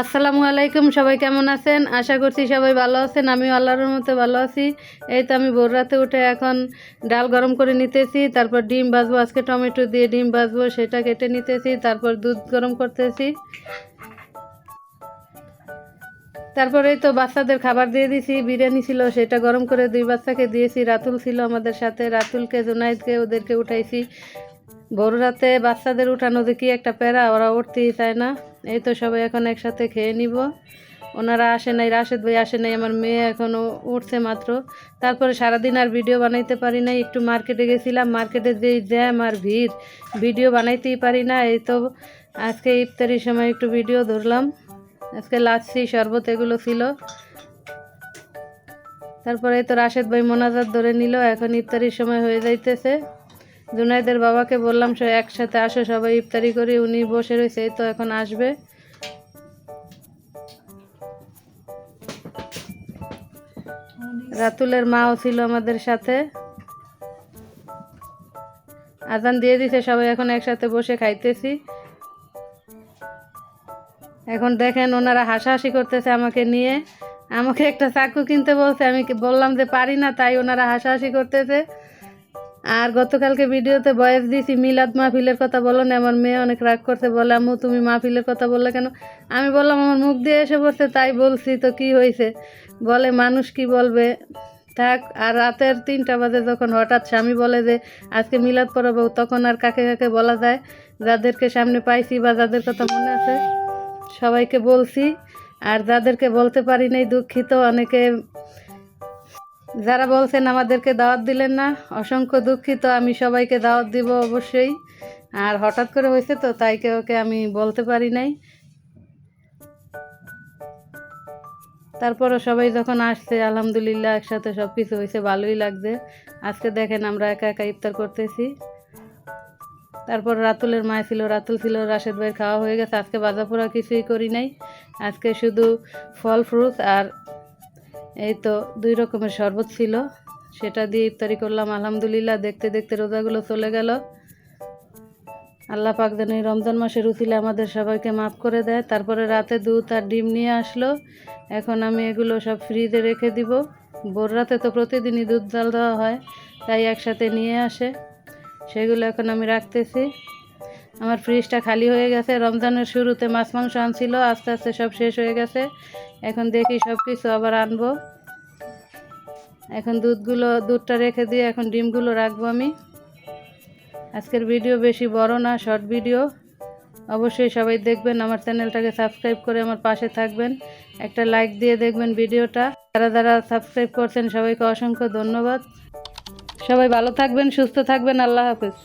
আসসালামু আলাইকুম, সবাই কেমন আছেন? আশা করছি সবাই ভালো আছেন। আমি আল্লাহর মতো ভালো আছি। এই তো আমি ভোর রাতে উঠে এখন ডাল গরম করে নিতেছি, তারপর ডিম ভাজবো, আজকে টমেটো দিয়ে ডিম ভাজবো, সেটা কেটে নিতেছি, তারপর দুধ গরম করতেছি। তারপরে তো বাচ্চাদের খাবার দিয়ে দিছি, বিরিয়ানি ছিল, সেটা গরম করে দুই বাচ্চাকে দিয়েছি, রাতুল ছিল আমাদের সাথে, রাতুলকে, জুনাইদকে ওদেরকে উঠাইছি। ভোর রাতে বাচ্চাদের উঠানো কি একটা প্যারা, ওরা উঠতেই চায় না। এই তো সবাই এখন একসাথে খেয়ে নিব। ওনারা আসে নাই, রাশেদ ভাই আসে নাই, আমার মেয়ে এখনও উঠছে মাত্র। তারপরে সারাদিন আর ভিডিও বানাইতে পারি নাই, একটু মার্কেটে গেছিলাম, মার্কেটে যেই জ্যাম আর ভিড়, ভিডিও বানাইতেই পারি না, এই তো আজকে ইফতারির সময় একটু ভিডিও ধরলাম। আজকে লাচ্ছি শরবত এগুলো ছিল। তারপরে তো রাশেদ ভাই মোনাজাত ধরে নিল, এখন ইফতারির সময় হয়ে যাইতেছে। জুনাইদের বাবাকে বললাম, সে একসাথে আসো, সবাই ইফতারি করি, উনি বসে রয়েছে তো এখন আসবে। রাতুলের মাও ছিল আমাদের সাথে। আজান দিয়ে দিছে, সবাই এখন একসাথে বসে খাইতেছি। এখন দেখেন ওনারা হাসাহাসি করতেছে আমাকে নিয়ে। আমাকে একটা চাকু কিনতে বলছে, আমি বললাম যে পারি না, তাই ওনারা হাসাহাসি করতেছে। আর গতকালকে ভিডিওতে বয়স দিয়েছি মিলাদ মাহফিলের কথা বলো না, আমার মেয়ে অনেক রাগ করতে বলে, আম্মু, তুমি মাহফিলের কথা বললে কেন? আমি বললাম, আমার মুখ দিয়ে এসে পড়ছে, তাই বলছি, তো কি হয়েছে? বলে, মানুষ কি বলবে? থাক, আর রাতের তিনটা বাজে যখন হঠাৎ স্বামী বলে যে, আজকে মিলাদ পড়াবো, তখন আর কাকে কাকে বলা যায়? যাদেরকে সামনে পাইছি বা যাদের কথা মনে আছে, সবাইকে বলছি। আর যাদেরকে বলতে পারি নাই, দুঃখিত, অনেকে যারা বলছেন আমাদেরকে দাওয়াত দিলেন না, অসংখ্য দুঃখিত, আমি সবাইকে দাওয়াত দিব অবশ্যই। আর হঠাৎ করে হয়েছে তো, তাই ওকে আমি বলতে পারি নাই। তারপরও সবাই যখন আসছে, আলহামদুলিল্লাহ, একসাথে সব কিছু হয়েছে, ভালোই লাগছে। আজকে দেখেন আমরা একা একা ইফতার করতেছি। তারপর রাতুলের মায় ছিল, রাতুল ছিল, রাশেদ ভাইয়ের খাওয়া হয়ে গেছে। আজকে বাজা পোড়া কিছুই করি নাই। আজকে শুধু ফল ফ্রুট আর এই তো দুই রকমের শরবত ছিল। সেটা দিয়ে ইফতারি করলাম, আলহামদুলিল্লাহ। দেখতে দেখতে রোজাগুলো চলে গেল। আল্লাহ পাক যেন এই রমজান মাসের উচিলে আমাদের সবাইকে মাফ করে দেয়। তারপরে রাতে দুধ আর ডিম নিয়ে আসলো। এখন আমি এগুলো সব ফ্রিজে রেখে দিব। ভোর রাতে তো প্রতিদিনই দুধ জাল দেওয়া হয়, তাই একসাথে নিয়ে আসে। সেগুলো এখন আমি রাখতেছি। আমার ফ্রিজটা খালি হয়ে গেছে। রমজানের শুরুতে মাছ, মাংস আনছিল, আস্তে আস্তে সব শেষ হয়ে গেছে। এখন দেখি সব কিছু আবার আনব। এখন দুধগুলো, দুধটা রেখে দিয়ে এখন ডিমগুলো রাখব আমি। আজকের ভিডিও বেশি বড় না, শর্ট ভিডিও। অবশ্যই সবাই দেখবেন, আমার চ্যানেলটাকে সাবস্ক্রাইব করে আমার পাশে থাকবেন। একটা লাইক দিয়ে দেখবেন ভিডিওটা। যারা যারা সাবস্ক্রাইব করছেন, সবাইকে অসংখ্য ধন্যবাদ। সবাই ভালো থাকবেন, সুস্থ থাকবেন, আল্লাহ হাফেজ।